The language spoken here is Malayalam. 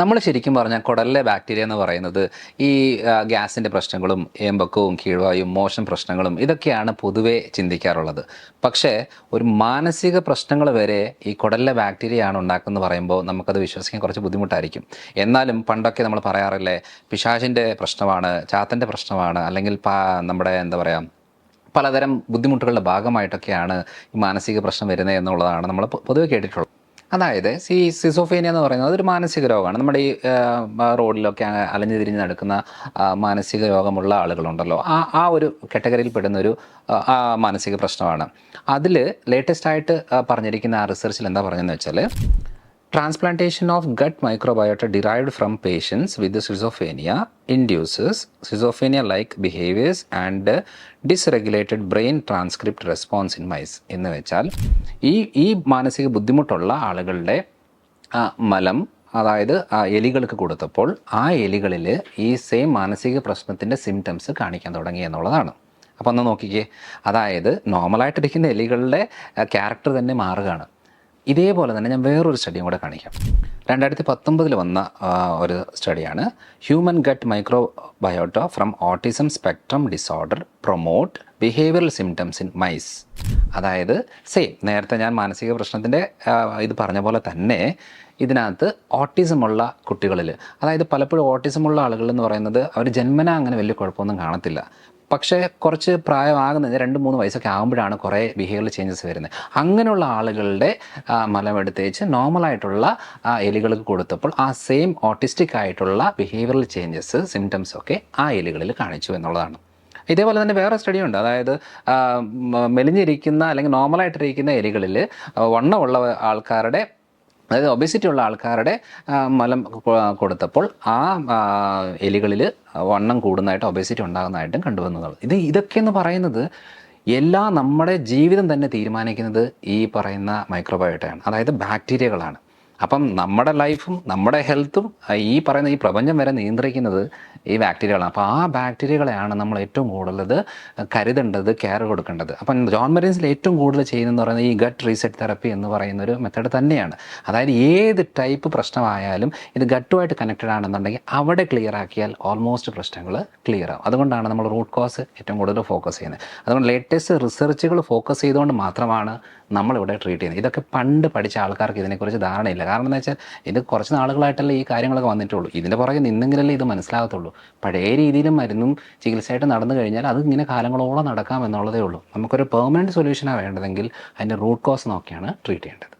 നമ്മൾ ശരിക്കും പറഞ്ഞാൽ കുടലിലെ ബാക്ടീരിയ എന്ന് പറയുന്നത് ഈ ഗ്യാസിന്റെ പ്രശ്നങ്ങളും ഏമ്പക്കവും കീഴ്വായും മോശം പ്രശ്നങ്ങളും ഇതൊക്കെയാണ് പൊതുവെ ചിന്തിക്കാറുള്ളത്. പക്ഷേ ഒരു മാനസിക പ്രശ്നങ്ങൾ വരെ ഈ കുടലിലെ ബാക്ടീരിയയാണ് ഉണ്ടാക്കുന്നത് പറയുമ്പോൾ നമുക്കത് വിശ്വസിക്കാൻ കുറച്ച് ബുദ്ധിമുട്ടായിരിക്കും. എന്നാലും പണ്ടൊക്കെ നമ്മൾ പറയാറില്ലേ പിശാചിന്റെ പ്രശ്നമാണ് ചാത്തന്റെ പ്രശ്നമാണ് അല്ലെങ്കിൽ നമ്മുടെ എന്താ പറയുക പലതരം ബുദ്ധിമുട്ടുകളുടെ ഭാഗമായിട്ടൊക്കെയാണ് ഈ മാനസിക പ്രശ്നം വരുന്നത് എന്നുള്ളതാണ് നമ്മൾ പൊതുവെ കേട്ടിട്ടുള്ളത്. അതായത് ഈ സിസോഫേനിയ എന്ന് പറയുന്നത് അതൊരു മാനസിക രോഗമാണ്. നമ്മുടെ ഈ റോഡിലൊക്കെ അലഞ്ഞു തിരിഞ്ഞ് നടക്കുന്ന മാനസിക രോഗമുള്ള ആളുകളുണ്ടല്ലോ. ആ ആ ഒരു കാറ്റഗറിയിൽ പെടുന്ന ഒരു മാനസിക പ്രശ്നമാണ്. അതിൽ ലേറ്റസ്റ്റ് ആയിട്ട് പറഞ്ഞിരിക്കുന്ന ആ റിസർച്ചിൽ എന്താ പറഞ്ഞതെന്ന് വെച്ചാൽ Transplantation of gut microbiota derived from patients with schizophrenia induces schizophrenia-like behaviors and dysregulated brain transcript response in mice. എന്ന് വെച്ചാൽ ഈ ഈ മാനസിക ബുദ്ധിമുട്ടുള്ള ആളുകളുടെ മലം അതായത് എലികൾക്ക് കൊടുത്തപ്പോൾ ആ എലികളിൽ ഈ സെയിം മാനസിക പ്രശ്നത്തിന്റെ സിംറ്റംസ് കാണിക്കാൻ തുടങ്ങി എന്നുള്ളതാണ് അപ്പോൾ ഒന്ന് നോക്കിക്കേ അതായത് നോർമലായിട്ടിരിക്കുന്ന എലികളുടെ ക്യാരക്ടർ തന്നെ മാറുകയാണ് ഇതേപോലെ തന്നെ ഞാൻ വേറൊരു സ്റ്റഡിയും കൂടെ കാണിക്കാം. രണ്ടായിരത്തി പത്തൊമ്പതിൽ വന്ന ഒരു സ്റ്റഡിയാണ് human gut microbiota from autism spectrum disorder promote behavioural symptoms in mice അതായത് സെയിം നേരത്തെ ഞാൻ മാനസിക പ്രശ്നത്തിന്റെ ഇത് പറഞ്ഞ പോലെ തന്നെ ഇതിനകത്ത് ഓട്ടിസമുള്ള കുട്ടികളിൽ അതായത് പലപ്പോഴും ഓട്ടിസമുള്ള ആളുകൾ എന്ന് പറയുന്നത് അവർ ജന്മന അങ്ങനെ വലിയ കുഴപ്പമൊന്നും കാണത്തില്ല. പക്ഷേ കുറച്ച് പ്രായമാകുന്നത് രണ്ട് മൂന്ന് വയസ്സൊക്കെ ആകുമ്പോഴാണ് കുറേ ബിഹേവിയർ ചേഞ്ചസ് വരുന്നത്. അങ്ങനെയുള്ള ആളുകളുടെ മലമെടുത്തേച്ച് നോർമലായിട്ടുള്ള എലികൾക്ക് കൊടുത്തപ്പോൾ ആ സെയിം ഓട്ടിസ്റ്റിക് ആയിട്ടുള്ള ബിഹേവിയറൽ ചേഞ്ചസ് സിംറ്റംസ് ഒക്കെ ആ എലികളിൽ കാണിച്ചു എന്നുള്ളതാണ്. ഇതേപോലെ തന്നെ വേറെ സ്റ്റഡി ഉണ്ട്. അതായത് മെലിഞ്ഞിരിക്കുന്ന അല്ലെങ്കിൽ നോർമലായിട്ടിരിക്കുന്ന എലികളിൽ വണ്ണമുള്ള ആൾക്കാരുടെ അതായത് ഒബേസിറ്റി ഉള്ള ആൾക്കാരുടെ മലം കൊടുത്തപ്പോൾ ആ എലികളിൽ വണ്ണം കൂടുന്നതായിട്ട് ഒബേസിറ്റി ഉണ്ടാകുന്നതായിട്ടും കണ്ടുവന്നതാണ്. ഇത് ഇതൊക്കെ എന്ന് പറയുന്നത് എല്ലാ നമ്മുടെ ജീവിതം തന്നെ തീരുമാനിക്കുന്നത് ഈ പറയുന്ന മൈക്രോബയോട്ടയാണ് അതായത് ബാക്ടീരിയകളാണ് അപ്പം നമ്മുടെ ലൈഫും നമ്മുടെ ഹെൽത്തും ഈ പറയുന്ന ഈ പ്രപഞ്ചം വരെ നിയന്ത്രിക്കുന്നത് ഈ ബാക്ടീരിയകളാണ്. അപ്പോൾ ആ ബാക്ടീരിയകളെയാണ് നമ്മൾ ഏറ്റവും കൂടുതൽ കരുതേണ്ടത് കെയർ കൊടുക്കേണ്ടത്. അപ്പം ജോൺ മെറീൻസിൽ ഏറ്റവും കൂടുതൽ ചെയ്യുന്നതെന്ന് പറയുന്നത് ഈ ഗട്ട് റീസെറ്റ് തെറപ്പി എന്ന് പറയുന്ന ഒരു മെത്തേഡ് തന്നെയാണ്. അതായത് ഏത് ടൈപ്പ് പ്രശ്നമായാലും ഇത് ഗട്ടുമായിട്ട് കണക്റ്റഡ് ആണെന്നുണ്ടെങ്കിൽ അവിടെ ക്ലിയർ ആക്കിയാൽ ഓൾമോസ്റ്റ് പ്രശ്നങ്ങൾ ക്ലിയർ ആവും. അതുകൊണ്ടാണ് നമ്മൾ റൂട്ട് കോസ് ഏറ്റവും കൂടുതൽ ഫോക്കസ് ചെയ്യുന്നത്. അതുകൊണ്ട് ലേറ്റസ്റ്റ് റിസർച്ചുകൾ ഫോക്കസ് ചെയ്തുകൊണ്ട് മാത്രമാണ് നമ്മളിവിടെ ട്രീറ്റ് ചെയ്യുന്നത്. ഇതൊക്കെ പണ്ട് പഠിച്ച ആൾക്കാർക്ക് ഇതിനെക്കുറിച്ച് ധാരണയില്ല. കാരണം എന്താ വെച്ചാൽ ഇത് കുറച്ച് നാളുകളായിട്ടല്ലേ ഈ കാര്യങ്ങളൊക്കെ വന്നിട്ടുള്ളൂ. ഇതിന്റെ പുറകെ നിന്നെങ്കിലല്ലേ ഇത് മനസ്സിലാകത്തുള്ളൂ. പഴയ രീതിയിലും മരുന്നും ചികിത്സയായിട്ട് നടന്നു കഴിഞ്ഞാൽ അത് ഇങ്ങനെ കാലങ്ങളോളം നടക്കാം എന്നുള്ളതേ ഉള്ളൂ. നമുക്കൊരു പെർമനന്റ് സൊല്യൂഷനാണ് വേണ്ടതെങ്കിൽ അതിന്റെ റൂട്ട് കോസ് നോക്കിയാണ് ട്രീറ്റ് ചെയ്യേണ്ടത്.